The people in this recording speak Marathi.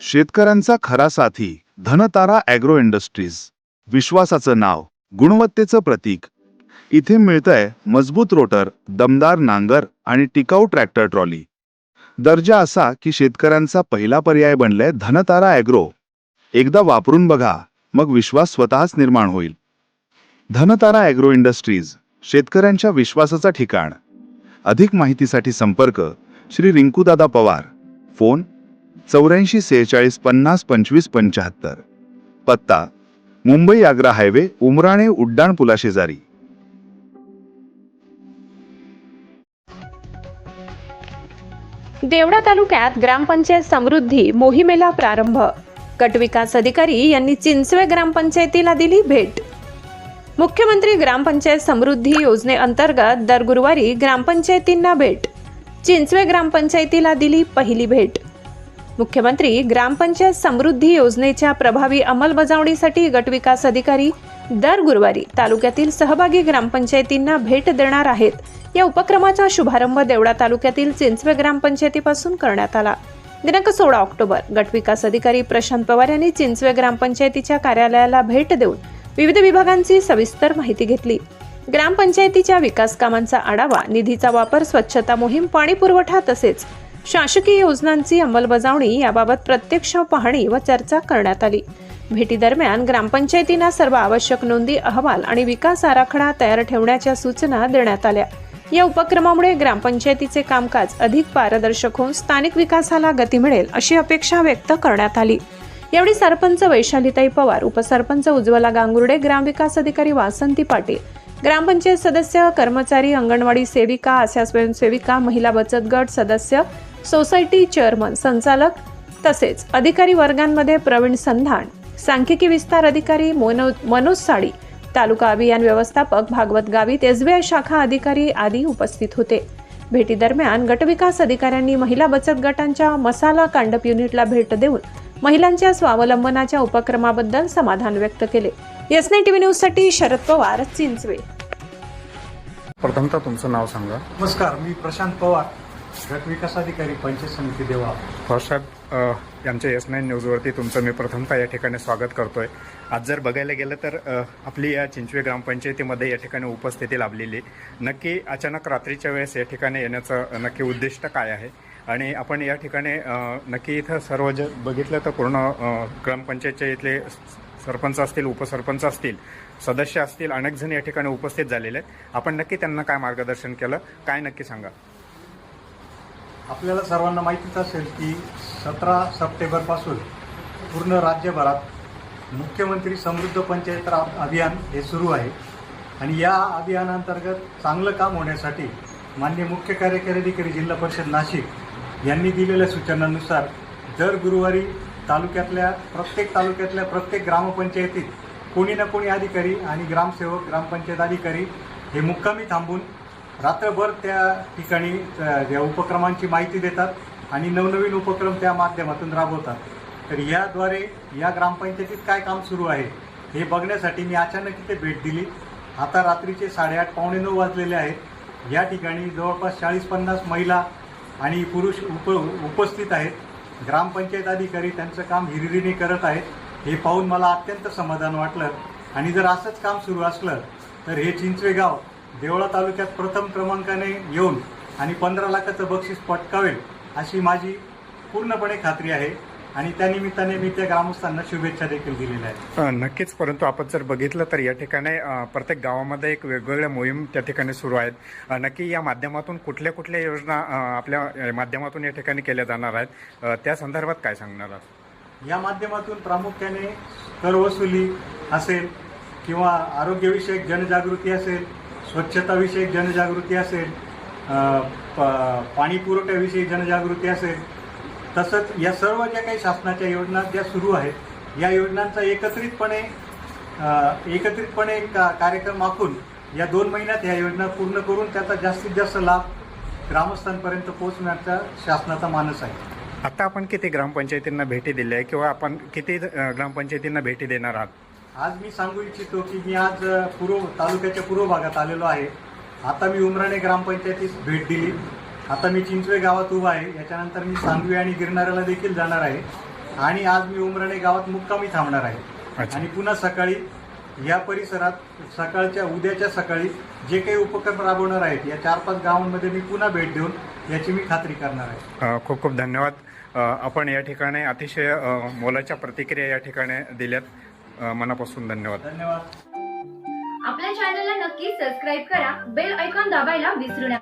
शेतकऱ्यांचा खरा साथी धनतारा ॲग्रो इंडस्ट्रीज. विश्वासाचं नाव गुणवत्तेचं प्रतीक. इथे मिळतंय मजबूत रोटर दमदार नांगर आणि टिकाऊ ट्रॅक्टर ट्रॉली. दर्जा असा की शेतकऱ्यांचा पहिला पर्याय बनलाय धनतारा ॲग्रो. एकदा वापरून बघा मग विश्वास स्वतःच निर्माण होईल. धनतारा ॲग्रो इंडस्ट्रीज शेतकऱ्यांच्या विश्वासाचं ठिकाण. अधिक माहितीसाठी संपर्क श्री रिंकूदादा पवार. फोन चौऱ्याऐंशी सेहेचाळीस पन्नास पंचवीस पंच्याहत्तर. पत्ता मुंबई आग्रा हायवे उमराणे उड्डाण पुलाशेजारी. देवडा तालुक्यात ग्रामपंचायत समृद्धी मोहिमेला प्रारंभ. गटविकास अधिकारी यांनी चिंचवे ग्रामपंचायतीला दिली भेट. मुख्यमंत्री ग्रामपंचायत समृद्धी योजनेअंतर्गत दर गुरुवारी ग्रामपंचायतींना भेट. चिंचवे ग्रामपंचायतीला दिली पहिली भेट. मुख्यमंत्री ग्रामपंचायत समृद्धी योजनेच्या प्रभावी अंमलबजावणीसाठी गटविकास अधिकारी दर गुरुवारी तालुक्यातील सहभागी ग्रामपंचायतींना भेट देणार आहेत. या उपक्रमाचा शुभारंभ देवडा तालुक्यातील चिंचवे ग्रामपंचायतीपासून करण्यात आला. दिनांक सोळा ऑक्टोबर गटविकास अधिकारी प्रशांत पवार यांनी चिंचवे ग्रामपंचायतीच्या कार्यालयाला भेट देऊन विविध विभागांची सविस्तर माहिती घेतली. ग्रामपंचायतीच्या विकास कामांचा आढावा निधीचा वापर स्वच्छता मोहीम पाणी पुरवठा तसेच शासकीय योजनांची अंमलबजावणी याबाबत प्रत्यक्ष पाहणी व चर्चा करण्यात आली. भेटीदरम्यान ग्रामपंचायतींना सर्व आवश्यक नोंदी अहवाल आणि विकास आराखडा तयार ठेवण्याच्या सूचना देण्यात आल्या. या उपक्रमामुळे ग्रामपंचायतीचे कामकाज अधिक पारदर्शक होऊन स्थानिक विकासाला गती मिळेल अशी अपेक्षा व्यक्त करण्यात आली. यावेळी सरपंच वैशालीताई पवार उपसरपंच उज्ज्वला गांगुर्डे ग्रामविकास अधिकारी वासंती पाटील ग्रामपंचायत सदस्य कर्मचारी अंगणवाडी सेविका आशा स्वयंसेविका महिला बचत गट सदस्य सोसायटी चेअरमन संचालक तसेच अधिकारी वर्गांमध्ये प्रवीण संधान सांख्यिकी विस्तार अधिकारी मोनो मनोज साडी तालुका अभियान व्यवस्थापक भागवत गावित एसबीआय शाखा अधिकारी आदी उपस्थित होते. भेटी दरम्यान गटविकास अधिकाऱ्यांनी महिला बचत गटांच्या मसाला कांडप युनिटला भेट देऊन महिलांच्या स्वावलंबनाच्या उपक्रमाबद्दल समाधान व्यक्त केले. एस नाईन टीव्ही न्यूजसाठी शरद पवार चिंचवे. प्रथमतः तुमचं नाव सांगा. नमस्कार मी प्रशांत पवार. गट विकास अधिकारी पंचायत समिती देवा. हो साहेब अ, आमच्या एस नाईन न्यूजवरती तुमचं मी प्रथमतः या ठिकाणी स्वागत करतोय. आज जर बघायला गेलं तर अ, आपली या चिंचवे ग्रामपंचायतीमध्ये या ठिकाणी उपस्थिती लाभलेली. नक्की अचानक रात्रीच्या वेळेस या ठिकाणी येण्याचं नक्की उद्दिष्ट काय आहे? आणि आपण या ठिकाणी अ, नक्की इथं सर्व ज बघितलं तर पूर्ण अ, ग्रामपंचायतच्या इथले सरपंच असतील उपसरपंच असतील सदस्य असतील अनेक जण या ठिकाणी उपस्थित झालेले आहेत. आपण नक्की त्यांना काय मार्गदर्शन केलं? काय नक्की सांगा? आपल्याला सर्वांना माहितीच असेल की सतरा सप्टेंबरपासून पूर्ण राज्यभरात मुख्यमंत्री समृद्ध पंचायत रा- अभियान हे सुरू आहे. आणि या अभियानांतर्गत चांगलं काम होण्यासाठी मान्य मुख्य कार्यकारी अधिकारी जिल्हा परिषद नाशिक यांनी दिलेल्या सूचनांनुसार दर गुरुवारी तालुक्यातल्या प्रत्येक तालुक्यातल्या प्रत्येक ग्रामपंचायतीत कोणी ना कोणी अधिकारी आणि ग्रामसेवक ग्रामपंचायत अधिकारी हे मुक्कामी थांबून रात्रभर त्या ठिकाणी या उपक्रमांची माहिती देतात आणि नवनवीन उपक्रम त्या माध्यमातून राबवतात. तर याद्वारे या ग्रामपंचायतीत काय काम सुरू आहे हे बघण्यासाठी मी अचानक इथे भेट दिली. आता रात्रीचे साडेआठ पावणे नऊ वाजलेले आहेत. या ठिकाणी जवळपास चाळीस पन्नास महिला आणि पुरुष उप उपस्थित आहेत. ग्रामपंचायत अधिकारी त्यांचं काम हिरिरीने करत आहेत. हे पाहून मला अत्यंत समाधान वाटलं. आणि जर असंच काम सुरू असलं तर हे चिंचवे गाव देवळा तालुक्यात प्रथम क्रमांकाने येऊन आणि पंधरा लाखाचं बक्षीस पटकावेल अशी माझी पूर्णपणे खात्री आहे. आणि त्यानिमित्ताने मी त्या ग्रामस्थांना शुभेच्छा देखील दिलेल्या आहेत. नक्कीच. परंतु आपण जर बघितलं तर या ठिकाणी प्रत्येक गावामध्ये एक वेगवेगळ्या मोहीम त्या ठिकाणी सुरू आहेत. नक्की या माध्यमातून कुठल्या कुठल्या योजना आपल्या माध्यमातून या ठिकाणी केल्या जाणार आहेत? त्या संदर्भात काय सांगणार आहात? या माध्यमातून प्रामुख्याने कर वसुली असेल किंवा आरोग्यविषयक जनजागृती असेल स्वच्छताविषयक जनजागृती असेल पाणीपुरवठ्याविषयी प- जनजागृती असेल तसंच या सर्व ज्या काही शासनाच्या योजना ज्या सुरू आहेत या योजनांचा एकत्रितपणे एकत्रितपणे का कार्यक्रम आखून या दोन महिन्यात या योजना पूर्ण करून त्याचा जास्तीत जास्त लाभ ग्रामस्थांपर्यंत पोहोचण्याचा शासनाचा मानस आहे. आता आपण किती ग्रामपंचायतींना भेटी दिल्या आहे किंवा आपण किती ग्रामपंचायतींना भेटी देणार आहात? आज मी सांगू इच्छितो की मी आज पूर्व तालुक्याच्या पूर्व भागात आलेलो आहे. आता मी उमराणे ग्रामपंचायतीस भेट दिली. आता मी चिंचवे गावात उभा आहे. याच्यानंतर मी सांगवी आणि गिरणाऱ्याला देखील जाणार आहे. आणि आज मी उमरणे गावात मुक्कामी थांबणार आहे. आणि पुन्हा सकाळी या परिसरात सकाळच्या उद्याच्या सकाळी जे काही उपक्रम राबवणार आहेत या चार पाच गावांमध्ये मी पुन्हा भेट देऊन याची मी खात्री करणार आहे. खूप खूप धन्यवाद. आपण या ठिकाणी अतिशय मोलाच्या प्रतिक्रिया या ठिकाणी दिल्यात. मनापासून धन्यवाद. धन्यवाद आपल्या चॅनलला नक्की सबस्क्राईब करा बेल ऐकॉन दाबायला विसरू नका.